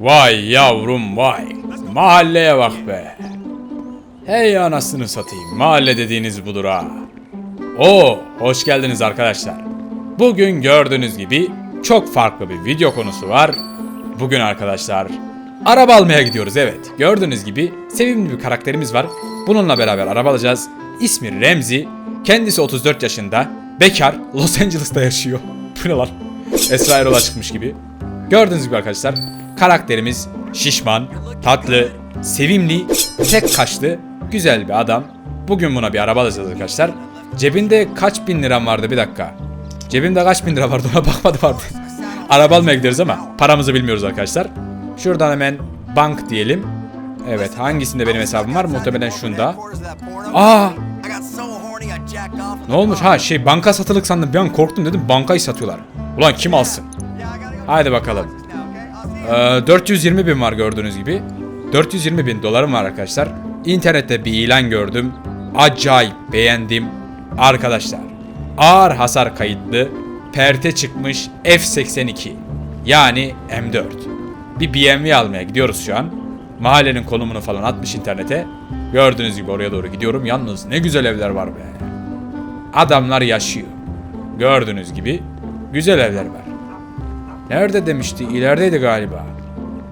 Vay yavrum vay. Mahalleye bak be. Hey anasını satayım. Mahalle dediğiniz budur ha. Oo, hoş geldiniz arkadaşlar. Bugün gördüğünüz gibi çok farklı bir video konusu var. Bugün arkadaşlar araba almaya gidiyoruz evet. Gördüğünüz gibi sevimli bir karakterimiz var. Bununla beraber araba alacağız. İsmi Remzi. Kendisi 34 yaşında. Bekar. Los Angeles'ta yaşıyor. Bu ne lan? Esra Erol'a çıkmış gibi. Gördüğünüz gibi arkadaşlar karakterimiz şişman, tatlı, sevimli, tek kaşlı, güzel bir adam. Bugün buna bir araba alacağız arkadaşlar. Cebinde kaç bin liram vardı bir dakika. Cebimde kaç bin lira vardı ona bakmadım vardı. araba almaya gidiyoruz ama paramızı bilmiyoruz arkadaşlar. Şuradan hemen bank diyelim. Evet hangisinde benim hesabım var? Muhtemelen şunda. Aa! Ne olmuş? Ha şey banka satılık sandım. Bir an korktum dedim bankayı satıyorlar. Ulan kim alsın? Haydi bakalım. Ee, 420 bin var gördüğünüz gibi. 420 bin dolarım var arkadaşlar. İnternette bir ilan gördüm. Acayip beğendim. Arkadaşlar ağır hasar kayıtlı perte çıkmış F82 yani M4. Bir BMW almaya gidiyoruz şu an. Mahallenin konumunu falan atmış internete. Gördüğünüz gibi oraya doğru gidiyorum. Yalnız ne güzel evler var be. Adamlar yaşıyor. Gördüğünüz gibi güzel evler var. Nerede demişti? İlerideydi galiba.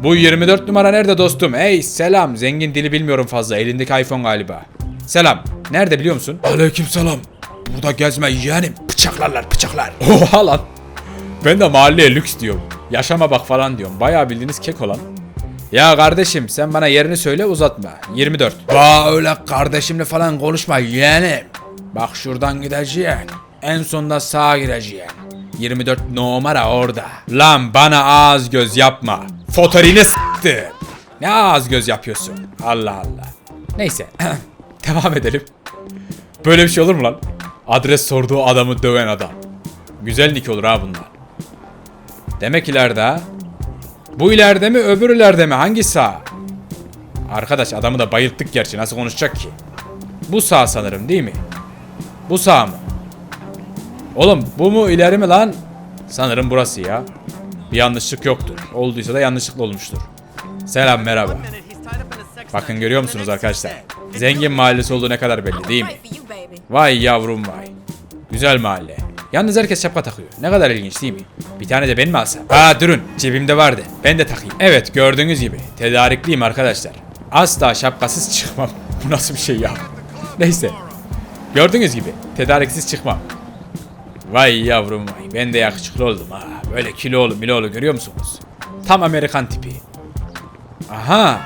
Bu 24 numara nerede dostum? Hey selam. Zengin dili bilmiyorum fazla. Elindeki iPhone galiba. Selam. Nerede biliyor musun? Aleyküm selam. Burada gezme yeğenim. Bıçaklarlar bıçaklar. Oha lan. Ben de mahalleye lüks diyorum. Yaşama bak falan diyorum. Bayağı bildiğiniz kek olan. Ya kardeşim sen bana yerini söyle uzatma. 24. Ba öyle kardeşimle falan konuşma yeğenim. Bak şuradan gideceksin. En sonunda sağa gireceksin. 24 numara orada. Lan bana ağız göz yapma. Fotoğrafını s**tı. Ne ağız göz yapıyorsun? Allah Allah. Neyse. Devam edelim. Böyle bir şey olur mu lan? Adres sorduğu adamı döven adam. Güzel nick olur ha bunlar. Demek ileride. Bu ileride mi öbür ileride mi? Hangi sağ? Arkadaş adamı da bayılttık gerçi nasıl konuşacak ki? Bu sağ sanırım değil mi? Bu sağ mı? Oğlum bu mu ileri mi lan? Sanırım burası ya. Bir yanlışlık yoktur. Olduysa da yanlışlıkla olmuştur. Selam merhaba. Bakın görüyor musunuz arkadaşlar? Zengin mahallesi olduğu ne kadar belli değil mi? Vay yavrum vay. Güzel mahalle. Yalnız herkes şapka takıyor. Ne kadar ilginç değil mi? Bir tane de ben mi alsam? Aa durun cebimde vardı. Ben de takayım. Evet gördüğünüz gibi tedarikliyim arkadaşlar. Asla şapkasız çıkmam. Bu nasıl bir şey ya? Neyse. Gördüğünüz gibi tedariksiz çıkmam. Vay yavrum vay. Ben de yakışıklı oldum ha. Böyle kilolu milolu görüyor musunuz? Tam Amerikan tipi. Aha.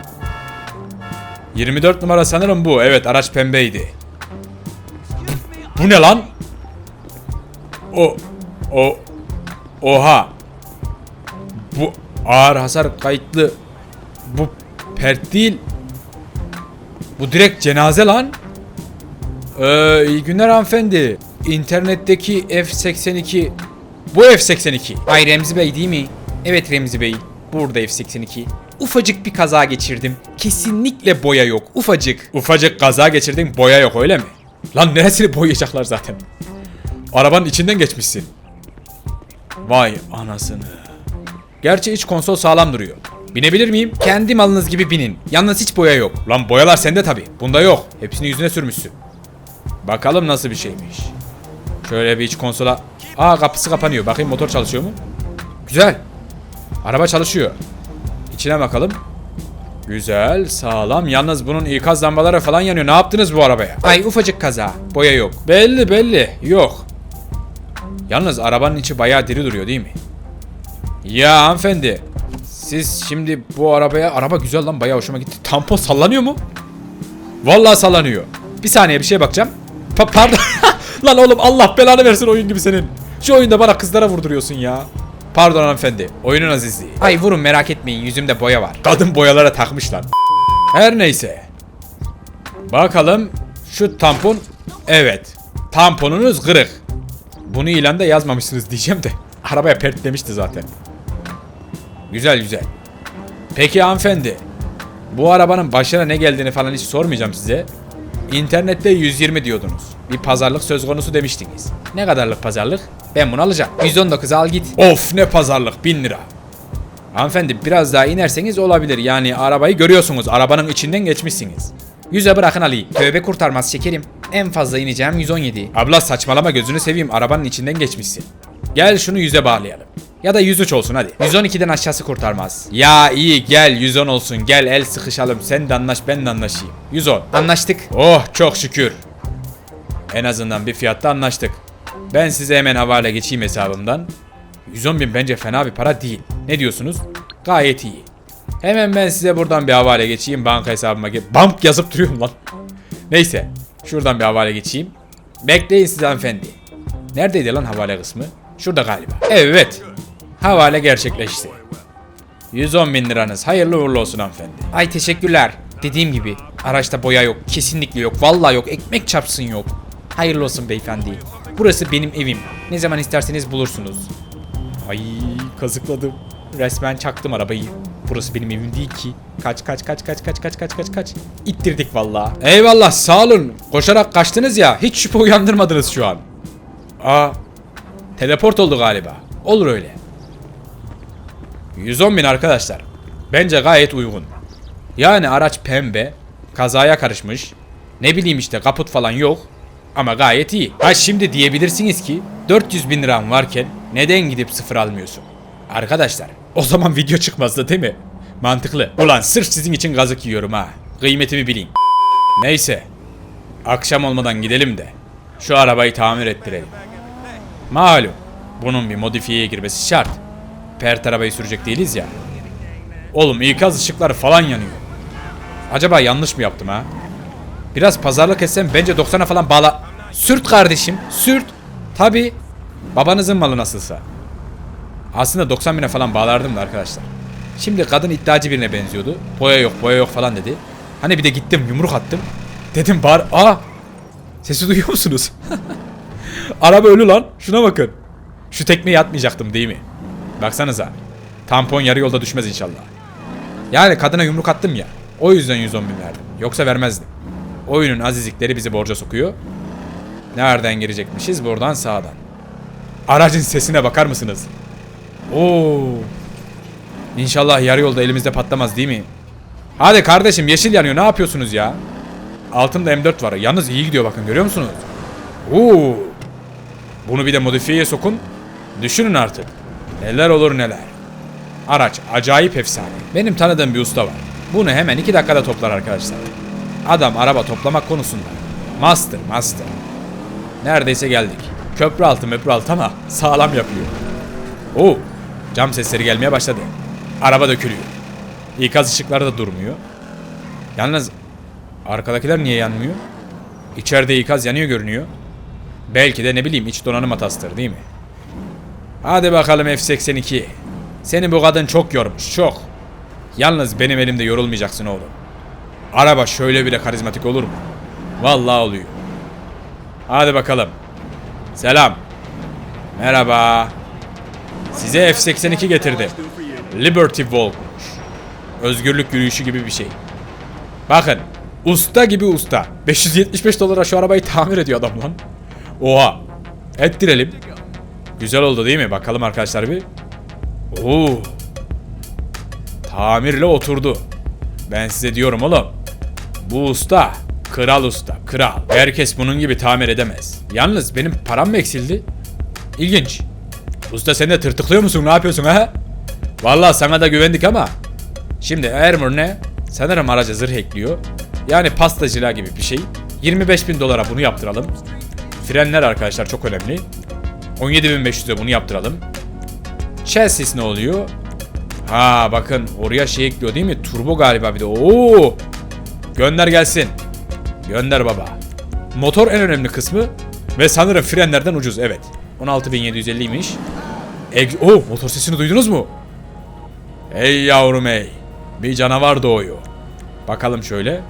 24 numara sanırım bu. Evet araç pembeydi. Bu ne lan? O o oha. Bu ağır hasar kayıtlı. Bu pert değil. Bu direkt cenaze lan. Ee, iyi günler hanımefendi. İnternetteki F82 bu F82. Ay Remzi Bey değil mi? Evet Remzi Bey. Burada F82. Ufacık bir kaza geçirdim. Kesinlikle boya yok. Ufacık. Ufacık kaza geçirdin boya yok öyle mi? Lan neresini boyayacaklar zaten? Arabanın içinden geçmişsin. Vay anasını. Gerçi iç konsol sağlam duruyor. Binebilir miyim? Kendi malınız gibi binin. Yalnız hiç boya yok. Lan boyalar sende tabi. Bunda yok. Hepsini yüzüne sürmüşsün. Bakalım nasıl bir şeymiş. Şöyle bir iç konsola... Aa kapısı kapanıyor. Bakayım motor çalışıyor mu? Güzel. Araba çalışıyor. İçine bakalım. Güzel, sağlam. Yalnız bunun ikaz lambaları falan yanıyor. Ne yaptınız bu arabaya? Ay ufacık kaza. Boya yok. Belli belli. Yok. Yalnız arabanın içi bayağı diri duruyor değil mi? Ya hanımefendi. Siz şimdi bu arabaya... Araba güzel lan bayağı hoşuma gitti. Tampon sallanıyor mu? Vallahi sallanıyor. Bir saniye bir şeye bakacağım. Pa- pardon. lan oğlum Allah belanı versin oyun gibi senin. Şu oyunda bana kızlara vurduruyorsun ya. Pardon hanımefendi. Oyunun azizliği. Ay vurun merak etmeyin yüzümde boya var. Kadın boyalara takmış lan. Her neyse. Bakalım şu tampon. Evet. Tamponunuz kırık. Bunu ilanda yazmamışsınız diyeceğim de. Arabaya pert demişti zaten. Güzel güzel. Peki hanımefendi. Bu arabanın başına ne geldiğini falan hiç sormayacağım size. İnternette 120 diyordunuz. Bir pazarlık söz konusu demiştiniz. Ne kadarlık pazarlık? Ben bunu alacağım. 119 al git. Of ne pazarlık 1000 lira. Hanımefendi biraz daha inerseniz olabilir. Yani arabayı görüyorsunuz. Arabanın içinden geçmişsiniz. Yüze bırakın Ali'yi. Tövbe kurtarmaz şekerim. En fazla ineceğim 117. Abla saçmalama gözünü seveyim. Arabanın içinden geçmişsin. Gel şunu yüze bağlayalım. Ya da 103 olsun hadi. 112'den aşağısı kurtarmaz. Ya iyi gel 110 olsun. Gel el sıkışalım. Sen de anlaş ben de anlaşayım. 110. Anlaştık. Oh çok şükür. En azından bir fiyatta anlaştık. Ben size hemen havale geçeyim hesabımdan. 110 bin bence fena bir para değil. Ne diyorsunuz? Gayet iyi. Hemen ben size buradan bir havale geçeyim. Banka hesabıma ge- Bank yazıp duruyorum lan. Neyse. Şuradan bir havale geçeyim. Bekleyin siz hanımefendi. Neredeydi lan havale kısmı? Şurada galiba. Evet. Havale gerçekleşti. 110 bin liranız. Hayırlı uğurlu olsun hanımefendi. Ay teşekkürler. Dediğim gibi araçta boya yok. Kesinlikle yok. Vallahi yok. Ekmek çarpsın yok. Hayırlı olsun beyefendi. Burası benim evim. Ne zaman isterseniz bulursunuz. Ay kazıkladım. Resmen çaktım arabayı. Burası benim evim değil ki. Kaç kaç kaç kaç kaç kaç kaç kaç kaç. İttirdik vallahi. Eyvallah sağ olun. Koşarak kaçtınız ya. Hiç şüphe uyandırmadınız şu an. Aa. Teleport oldu galiba. Olur öyle. 110 bin arkadaşlar. Bence gayet uygun. Yani araç pembe, kazaya karışmış. Ne bileyim işte kaput falan yok. Ama gayet iyi. Ha şimdi diyebilirsiniz ki 400 bin liram varken neden gidip sıfır almıyorsun? Arkadaşlar o zaman video çıkmazdı değil mi? Mantıklı. Ulan sırf sizin için gazık yiyorum ha. Kıymetimi bilin. Neyse. Akşam olmadan gidelim de şu arabayı tamir ettirelim. Malum bunun bir modifiyeye girmesi şart. Pert arabayı sürecek değiliz ya. Oğlum ikaz ışıkları falan yanıyor. Acaba yanlış mı yaptım ha? Biraz pazarlık etsem bence 90'a falan bağla... Sürt kardeşim, sürt. Tabi babanızın malı nasılsa. Aslında 90 bine falan bağlardım da arkadaşlar. Şimdi kadın iddiacı birine benziyordu. Boya yok, boya yok falan dedi. Hani bir de gittim yumruk attım. Dedim bar... Aa! Sesi duyuyor musunuz? Araba ölü lan. Şuna bakın. Şu tekmeyi atmayacaktım değil mi? Baksanıza. Tampon yarı yolda düşmez inşallah. Yani kadına yumruk attım ya. O yüzden 110 bin verdim. Yoksa vermezdim. Oyunun azizlikleri bizi borca sokuyor. Nereden girecekmişiz? Buradan sağdan. Aracın sesine bakar mısınız? Oo. İnşallah yarı yolda elimizde patlamaz değil mi? Hadi kardeşim yeşil yanıyor ne yapıyorsunuz ya? Altımda M4 var. Yalnız iyi gidiyor bakın görüyor musunuz? Oo. Bunu bir de modifiyeye sokun. Düşünün artık. Neler olur neler. Araç acayip efsane. Benim tanıdığım bir usta var. Bunu hemen iki dakikada toplar arkadaşlar. Adam araba toplamak konusunda. Master, master. Neredeyse geldik. Köprü altı möprü altı ama sağlam yapıyor. Oo, cam sesleri gelmeye başladı. Araba dökülüyor. İkaz ışıkları da durmuyor. Yalnız arkadakiler niye yanmıyor? İçeride ikaz yanıyor görünüyor. Belki de ne bileyim iç donanım hatasıdır değil mi? Hadi bakalım F82. Seni bu kadın çok yormuş çok. Yalnız benim elimde yorulmayacaksın oğlum. Araba şöyle bile karizmatik olur mu? Vallahi oluyor. Hadi bakalım. Selam. Merhaba. Size F82 getirdim. Liberty Walk'muş. Özgürlük yürüyüşü gibi bir şey. Bakın. Usta gibi usta. 575 dolara şu arabayı tamir ediyor adam lan. Oha. Ettirelim. Güzel oldu değil mi? Bakalım arkadaşlar bir. Oo. Tamirle oturdu. Ben size diyorum oğlum. Bu usta kral usta, kral. Herkes bunun gibi tamir edemez. Yalnız benim param mı eksildi? İlginç. Usta sen de tırtıklıyor musun? Ne yapıyorsun ha? Vallahi sana da güvendik ama. Şimdi Armor ne? Sanırım araca zırh ekliyor. Yani pastacılığa gibi bir şey. 25 bin dolara bunu yaptıralım. Frenler arkadaşlar çok önemli. 17.500'e bunu yaptıralım. Chassis ne oluyor? Ha bakın oraya şey ekliyor değil mi? Turbo galiba bir de. Oo! Gönder gelsin. Gönder baba. Motor en önemli kısmı ve sanırım frenlerden ucuz evet. 16.750'ymiş. Eg oh motor sesini duydunuz mu? Ey yavrum ey. Bir canavar doğuyor. Bakalım şöyle.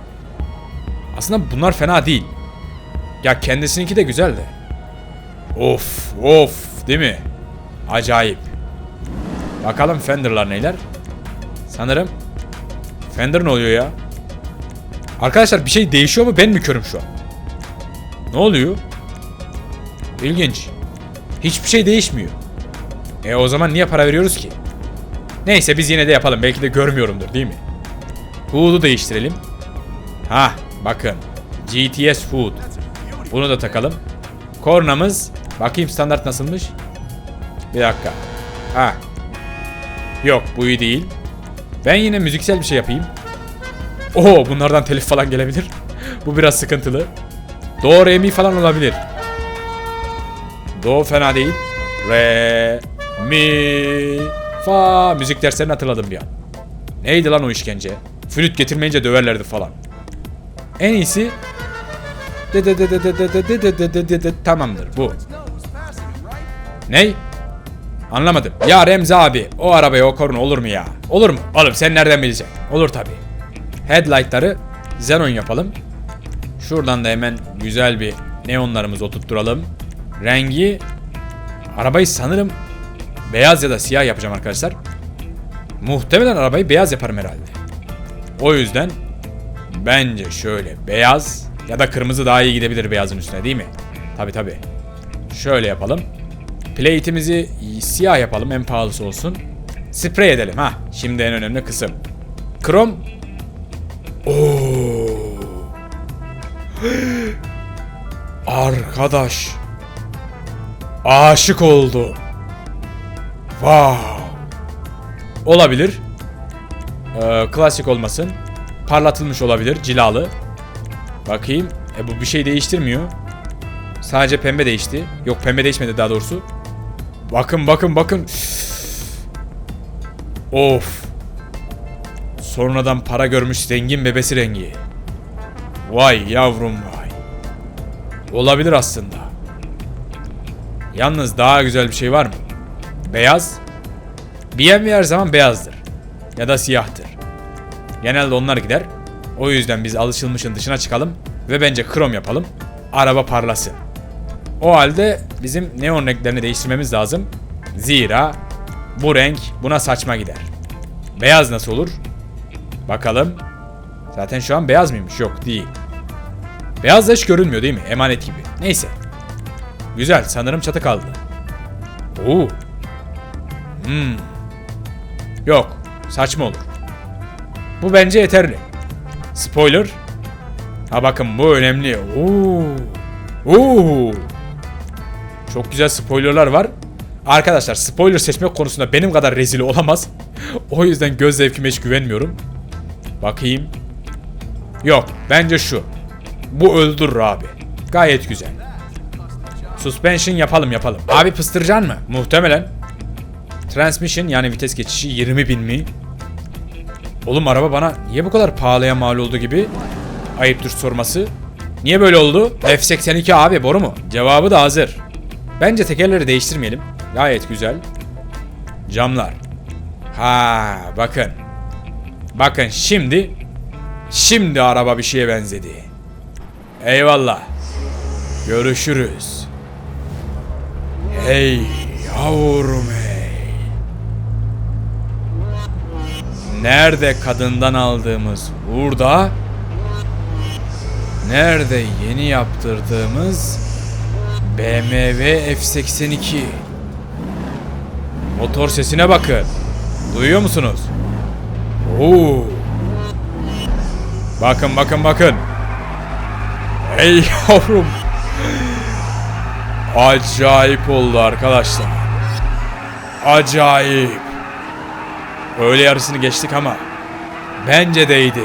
Aslında bunlar fena değil. Ya kendisininki de güzel de. Of of değil mi? Acayip. Bakalım Fender'lar neyler? Sanırım Fender ne oluyor ya? Arkadaşlar bir şey değişiyor mu ben mi körüm şu an? Ne oluyor? İlginç. Hiçbir şey değişmiyor. E o zaman niye para veriyoruz ki? Neyse biz yine de yapalım. Belki de görmüyorumdur değil mi? Food'u değiştirelim. Ha bakın. GTS Food. Bunu da takalım. Kornamız. Bakayım standart nasılmış. Bir dakika. Ha. Yok bu iyi değil. Ben yine müziksel bir şey yapayım. Oo bunlardan telif falan gelebilir. Bu biraz sıkıntılı. Do, re, mi falan olabilir. Do fena değil. Re, mi, fa. Müzik derslerini hatırladım bir an. Neydi lan o işkence? Flüt getirmeyince döverlerdi falan. En iyisi De de de de de de de de de de de de tamamdır bu. Ney? Anlamadım. Ya Remzi abi o arabaya o korun olur mu ya? Olur mu? Oğlum sen nereden bileceksin? Olur tabii. Headlight'ları xenon yapalım. Şuradan da hemen güzel bir neonlarımızı oturtturalım. Rengi arabayı sanırım beyaz ya da siyah yapacağım arkadaşlar. Muhtemelen arabayı beyaz yaparım herhalde. O yüzden bence şöyle beyaz ya da kırmızı daha iyi gidebilir beyazın üstüne değil mi? Tabi tabi. Şöyle yapalım. Plate'imizi siyah yapalım en pahalısı olsun. Sprey edelim ha. Şimdi en önemli kısım. Krom. Arkadaş. Aşık oldu. Wow. Olabilir. Ee, klasik olmasın. Parlatılmış olabilir. Cilalı. Bakayım. E bu bir şey değiştirmiyor. Sadece pembe değişti. Yok pembe değişmedi daha doğrusu. Bakın bakın bakın. Of. Sonradan para görmüş zengin bebesi rengi. Vay yavrum vay. Olabilir aslında. Yalnız daha güzel bir şey var mı? Beyaz. BMW her zaman beyazdır. Ya da siyahtır. Genelde onlar gider. O yüzden biz alışılmışın dışına çıkalım ve bence krom yapalım. Araba parlasın. O halde bizim neon renklerini değiştirmemiz lazım. Zira bu renk buna saçma gider. Beyaz nasıl olur? Bakalım. Zaten şu an beyaz mıymış? Yok değil. Beyaz hiç görünmüyor değil mi? Emanet gibi. Neyse. Güzel. Sanırım çatı kaldı. Oo. Hmm. Yok. Saçma olur. Bu bence yeterli. Spoiler. Ha bakın bu önemli. Oo. Oo. Çok güzel spoilerlar var. Arkadaşlar spoiler seçmek konusunda benim kadar rezil olamaz. o yüzden göz zevkime hiç güvenmiyorum. Bakayım. Yok bence şu. Bu öldürür abi. Gayet güzel. Suspension yapalım yapalım. Abi pıstıracaksın mı? Muhtemelen. Transmission yani vites geçişi 20 bin mi? Oğlum araba bana niye bu kadar pahalıya mal oldu gibi? Ayıptır sorması. Niye böyle oldu? F82 abi boru mu? Cevabı da hazır. Bence tekerleri değiştirmeyelim. Gayet güzel. Camlar. Ha bakın. Bakın şimdi şimdi araba bir şeye benzedi. Eyvallah. Görüşürüz. Hey yavrum hey. Nerede kadından aldığımız burada? Nerede yeni yaptırdığımız BMW F82? Motor sesine bakın. Duyuyor musunuz? Oo. Bakın bakın bakın. Ey yavrum. Acayip oldu arkadaşlar. Acayip. Öyle yarısını geçtik ama bence değdi.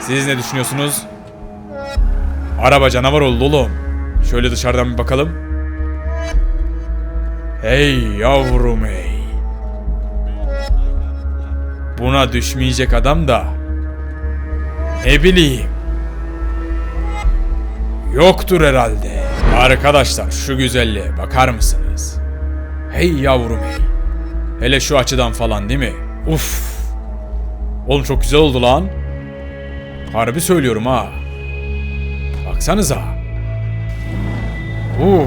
Siz ne düşünüyorsunuz? Araba canavar oldu oğlum. Şöyle dışarıdan bir bakalım. Hey yavrum hey. Buna düşmeyecek adam da ne bileyim. Yoktur herhalde. Arkadaşlar şu güzelliğe bakar mısınız? Hey yavrum hey. Hele şu açıdan falan değil mi? Uf. Oğlum çok güzel oldu lan. Harbi söylüyorum ha. Baksanıza. Uh.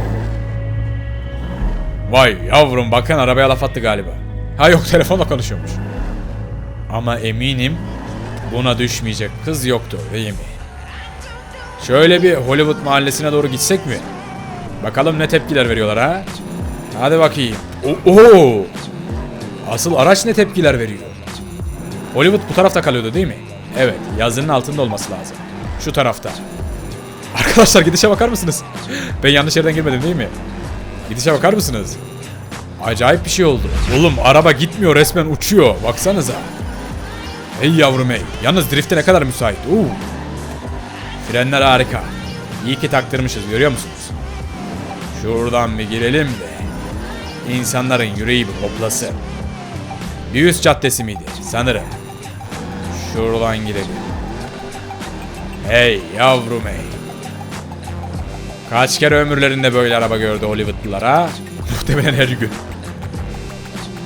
Vay yavrum bakın arabaya laf attı galiba. Ha yok telefonla konuşuyormuş. Ama eminim buna düşmeyecek kız yoktu değil mi? Şöyle bir Hollywood mahallesine doğru gitsek mi? Bakalım ne tepkiler veriyorlar ha? Hadi bakayım. Oo! Asıl araç ne tepkiler veriyor? Hollywood bu tarafta kalıyordu değil mi? Evet, yazının altında olması lazım. Şu tarafta. Arkadaşlar gidişe bakar mısınız? Ben yanlış yerden girmedim değil mi? Gidişe bakar mısınız? Acayip bir şey oldu. Oğlum araba gitmiyor resmen uçuyor. Baksanıza. Hey yavrum hey. Yalnız drifte ne kadar müsait. Oo. Frenler harika. İyi ki taktırmışız görüyor musunuz? Şuradan bir girelim de. İnsanların yüreği bir hoplasın. Bir üst caddesi miydi? Sanırım. Şuradan girelim. Hey yavrum hey. Kaç kere ömürlerinde böyle araba gördü Hollywoodlular? Muhtemelen her gün.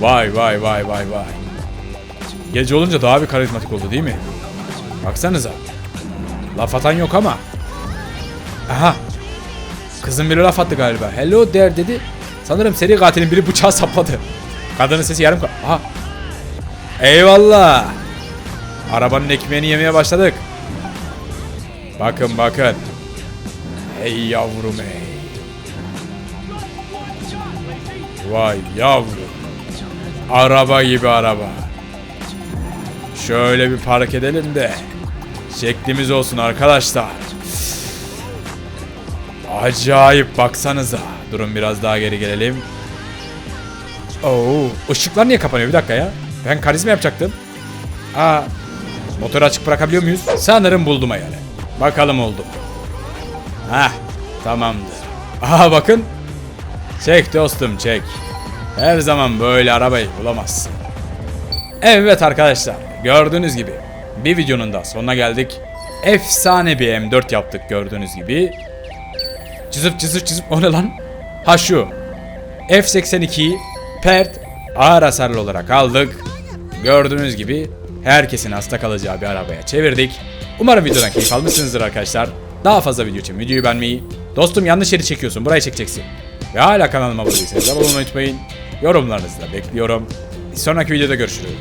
Vay vay vay vay vay. Gece olunca daha bir karizmatik oldu değil mi? Baksanıza. Laf atan yok ama. Aha. Kızın biri laf attı galiba. Hello der dedi. Sanırım seri katilin biri bıçağı sapladı. Kadının sesi yarım ka- Aha. Eyvallah. Arabanın ekmeğini yemeye başladık. Bakın bakın. Hey yavrum hey. Vay yavrum. Araba gibi araba. Şöyle bir park edelim de şeklimiz olsun arkadaşlar. Acayip baksanıza. Durun biraz daha geri gelelim. Oo, ışıklar niye kapanıyor bir dakika ya? Ben karizma yapacaktım. Aa, motoru açık bırakabiliyor muyuz? Sanırım buldum ayarı. Bakalım oldu. Hah, tamamdır. Aha bakın. Çek dostum çek. Her zaman böyle arabayı bulamazsın. Evet arkadaşlar gördüğünüz gibi bir videonun da sonuna geldik. Efsane bir M4 yaptık gördüğünüz gibi. Cızıp cızıp cızıp o ne lan? Ha şu. F82'yi pert ağır hasarlı olarak aldık. Gördüğünüz gibi herkesin hasta kalacağı bir arabaya çevirdik. Umarım videodan keyif almışsınızdır arkadaşlar. Daha fazla video için videoyu beğenmeyi, dostum yanlış yeri çekiyorsun burayı çekeceksin. Ve hala kanalıma abone değilseniz abone olmayı unutmayın. Yorumlarınızı da bekliyorum. Bir sonraki videoda görüşürüz.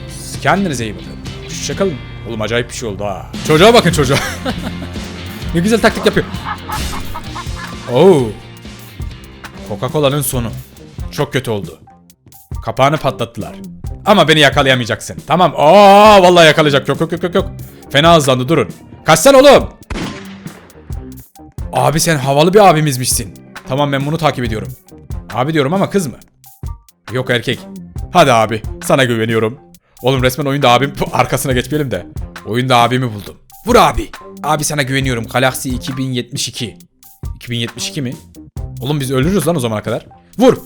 Kendinize iyi bakın. Hoşçakalın. Oğlum acayip bir şey oldu ha. Çocuğa bakın çocuğa. ne güzel taktik yapıyor. Oo. Coca-Cola'nın sonu. Çok kötü oldu. Kapağını patlattılar. Ama beni yakalayamayacaksın. Tamam. Aa vallahi yakalayacak. Yok yok yok yok yok. Fena hızlandı durun. Kaçsana oğlum. Abi sen havalı bir abimizmişsin. Tamam ben bunu takip ediyorum. Abi diyorum ama kız mı? Yok erkek. Hadi abi sana güveniyorum. Oğlum resmen oyunda abim arkasına geçmeyelim de. Oyunda abimi buldum. Vur abi. Abi sana güveniyorum. Galaxy 2072. 2072 mi? Oğlum biz ölürüz lan o zamana kadar. Vur.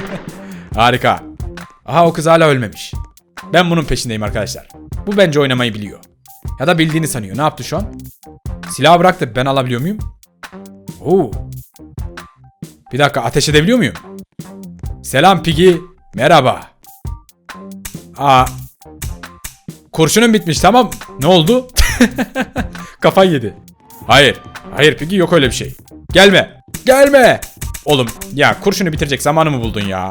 Harika. Aha o kız hala ölmemiş. Ben bunun peşindeyim arkadaşlar. Bu bence oynamayı biliyor. Ya da bildiğini sanıyor. Ne yaptı şu an? Silahı bıraktı. Ben alabiliyor muyum? Oo. Bir dakika ateş edebiliyor muyum? Selam Piggy. Merhaba. Aa. Kurşunun bitmiş tamam. Ne oldu? Kafayı yedi. Hayır. Hayır Piggy yok öyle bir şey. Gelme. Gelme. Oğlum ya kurşunu bitirecek zamanı mı buldun ya?